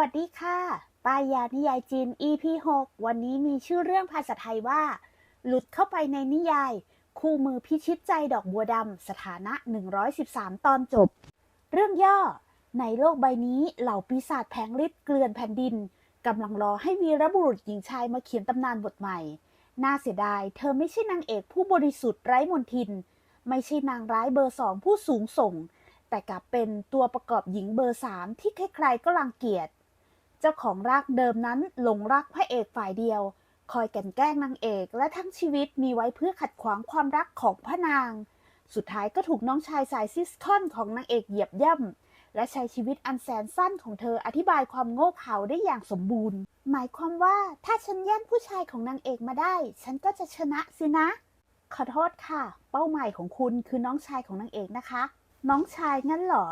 วัสดีค่ะป้ายานิยายจีน EP 6 วันนี้มีชื่อเรื่องภาษาไทยว่า หลุดเข้าไปในนิยาย คู่มือพิชิตใจดอกบัวดำสถานะ 113 ตอนจบ เรื่องย่อ ในโลกใบนี้เหล่าปีศาจแผงฤทธิ์เกลื่อนแผ่นดินกำลังรอให้วีรบุรุษหญิงชายมาเขียนตำนานบทใหม่ น่าเสียดาย เธอไม่ใช่นางเอกผู้บริสุทธิ์ไร้มนทิน ไม่ใช่นางร้ายเบอร์สองผู้สูงส่ง แต่กลับเป็นตัวประกอบหญิงเบอร์สามที่ใครๆก็รังเกียจ จ้าของรากเดิมนั้นหลงรักพระเอกฝ่ายเดียว คอยแกลันแกล้งนางเอกและทั้งชีวิตมีไว้เพื่อขัดขวางความรักของพระนาง สุดท้ายก็ถูกน้องชายสายซิสคอนของนางเอกเหยียบย่ำและใช้ชีวิตอันแสนสั้นของเธออธิบายความโง่เขลาได้อย่างสมบูรณ์ หมายความว่าถ้าฉันแย่งผู้ชายของนางเอกมาได้ ฉันก็จะชนะสินะ ขอโทษค่ะ เป้าหมายของคุณคือน้องชายของนางเอกนะคะ น้องชายงั้นเหรอ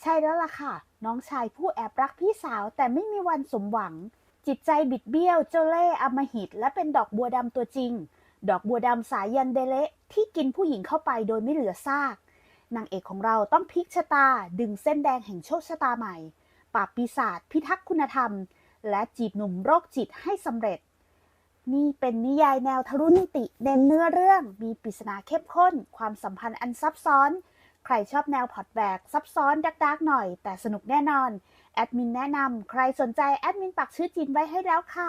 ใช่แล้วล่ะค่ะ น้องชายผู้แอบรักพี่สาวแต่ไม่มีวันสมหวัง จิตใจบิดเบี้ยวเจ้าเล่อมหิต และเป็นดอกบัวดำตัวจริง ดอกบัวดำสายยันเดเละที่กินผู้หญิงเข้าไปโดยไม่เหลือซากนางเอกของเราต้องพลิกชะตา ดึงเส้นแดงแห่งโชคชะตาใหม่ ปราบปีศาจพิทักษ์คุณธรรม และจีบหนุ่มโรคจิตให้สำเร็จ นี่เป็นนิยายแนวทะลุนิติเน้นเนื้อเรื่องมีปริศนาเข้มข้น ความสัมพันธ์อันซับซ้อน ใครชอบแนวพอดแบกซับซ้อนดักดักหน่อย แต่สนุกแน่นอน แอดมินแนะนำใครสนใจแอดมินปักชื่อจีนไว้ให้แล้วค่ะ